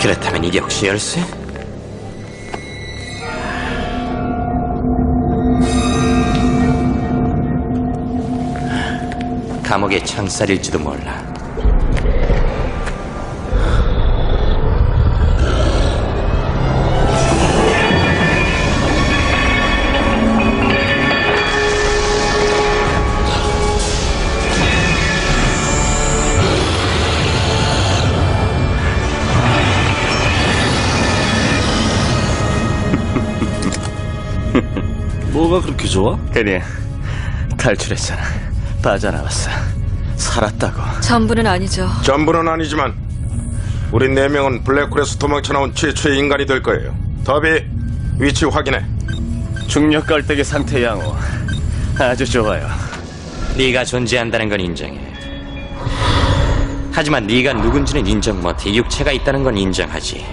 그렇다면 이게 혹시 열쇠? 감옥의 창살일지도 몰라. 뭐가 그렇게 좋아? 그래, 탈출했잖아. 빠져나왔어. 살았다고. 전부는 아니죠. 전부는 아니지만 우리 네 명은 블랙홀에서 도망쳐 나온 최초의 인간이 될 거예요. 더비 위치 확인해. 중력 깔때기 상태 양호. 아주 좋아요. 네가 존재한다는 건 인정해. 하지만 네가 누군지는 인정 못해. 육체가 있다는 건 인정하지.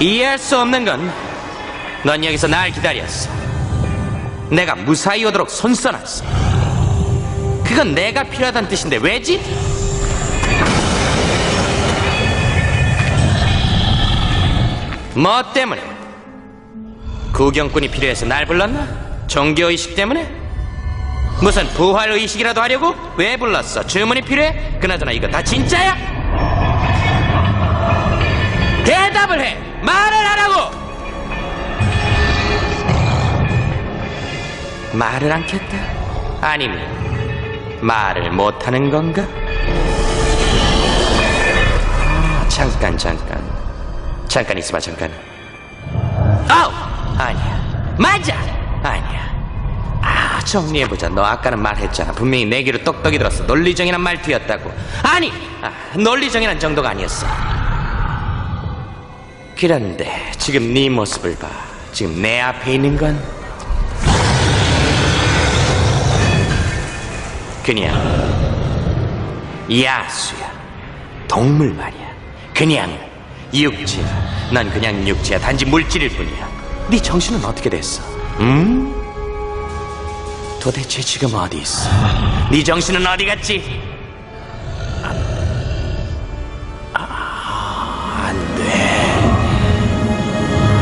이해할 수 없는 건 넌 여기서 날 기다렸어. 내가 무사히 오도록 손 써놨어. 그건 내가 필요하다는 뜻인데 왜지? 뭐 때문에? 구경꾼이 필요해서 날 불렀나? 종교의식 때문에? 무슨 부활의식이라도 하려고? 왜 불렀어? 주문이 필요해? 그나저나 이거 다 진짜야? 대답을 해! 말을 하라고! 말을 않겠다? 아니면 말을 못하는 건가? 아, 잠깐 잠깐. 잠깐 있어봐 잠깐. 아우! 아니야. 맞아! 아니야. 아 정리해보자. 너 아까는 말했잖아. 분명히 내 귀로 똑똑이 들었어. 논리정이란 말투였다고. 아니 아, 논리정이란 정도가 아니었어. 그런데 지금 네 모습을 봐. 지금 내 앞에 있는 건 그냥 야수야 동물 말이야 그냥 육지야 난 그냥 육지야 단지 물질일 뿐이야 네 정신은 어떻게 됐어? 음? 도대체 지금 어디 있어? 네 정신은 어디 갔지? 아, 안 돼.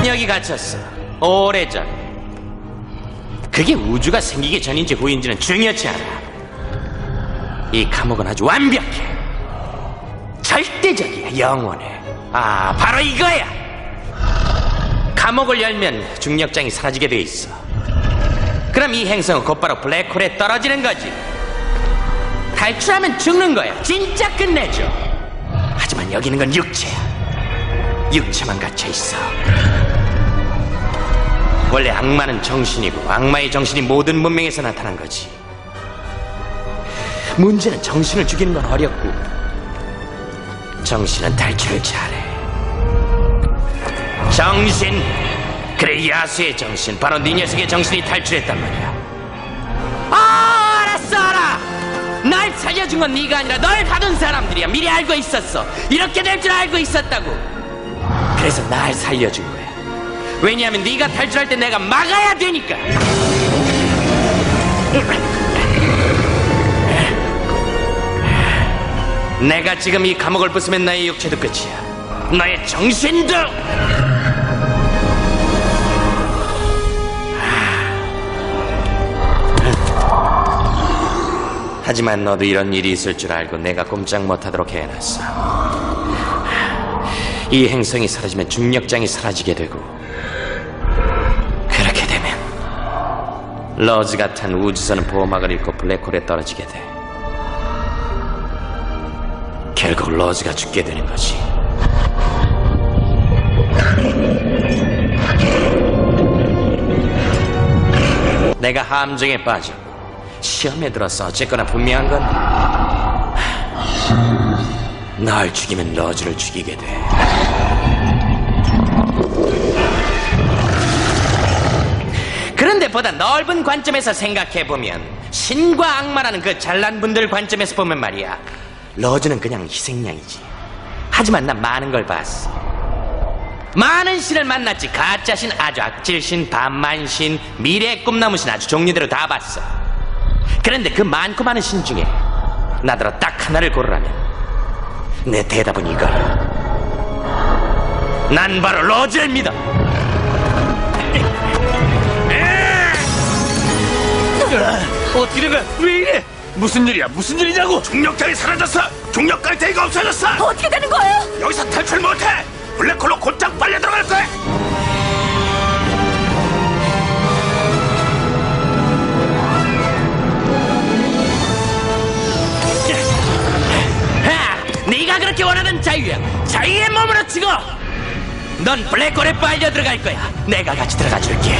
여기 갇혔어. 오래전. 그게 우주가 생기기 전인지 후인지는 중요치 않아. 이 감옥은 아주 완벽해. 절대적이야, 영원해. 아, 바로 이거야! 감옥을 열면 중력장이 사라지게 돼 있어. 그럼 이 행성은 곧바로 블랙홀에 떨어지는 거지. 탈출하면 죽는 거야. 진짜 끝내줘. 하지만 여기는 건 육체야. 육체만 갇혀 있어. 원래 악마는 정신이고 악마의 정신이 모든 문명에서 나타난 거지. 문제는 정신을 죽이는 건 어렵고 정신은 탈출을 잘해. 정신! 그래 야수의 정신 바로 네 녀석의 정신이 탈출했단 말이야. 아 알았어 알아. 날 살려준 건 네가 아니라 널 가둔 사람들이야. 미리 알고 있었어. 이렇게 될 줄 알고 있었다고. 그래서 날 살려준 거야. 왜냐하면 네가 탈출할 때 내가 막아야 되니까. 내가 지금 이 감옥을 부수면 나의 육체도 끝이야. 나의 정신도. 하지만 너도 이런 일이 있을 줄 알고 내가 꼼짝 못하도록 해놨어. 이 행성이 사라지면 중력장이 사라지게 되고 그렇게 되면 러즈가 탄 우주선은 보호막을 잃고 블랙홀에 떨어지게 돼. 결국 러즈가 죽게 되는 거지. 내가 함정에 빠져 시험에 들어서 어쨌거나 분명한 건널 죽이면 러즈를 죽이게 돼. 그런데 보다 넓은 관점에서 생각해보면 신과 악마라는 그 잘난 분들 관점에서 보면 말이야 러즈는 그냥 희생양이지 하지만 난 많은 걸 봤어 많은 신을 만났지 가짜 신 아주 악질 신 반만 신 미래의 꿈나무 신 아주 종류대로 다 봤어 그런데 그 많고 많은 신 중에 나더러 딱 하나를 고르라면 내 대답은 이거야. 난 바로 로즈입니다. 어떻게 된 거야? 왜 이래? 무슨 일이야? 무슨 일이냐고? 중력장이 사라졌어! 중력 깔때기가 없어졌어! 어떻게 되는 거예요? 여기서 탈출 못해! 블랙홀로 곧장 빨려 들어갈 거야! 하! 네가 그렇게 원하는 자유야. 자유의 몸으로 치고. 넌 블랙홀에 빨려 들어갈 거야. 내가 같이 들어가 줄게.